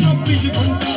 চব্বিশ ঘণ্টা।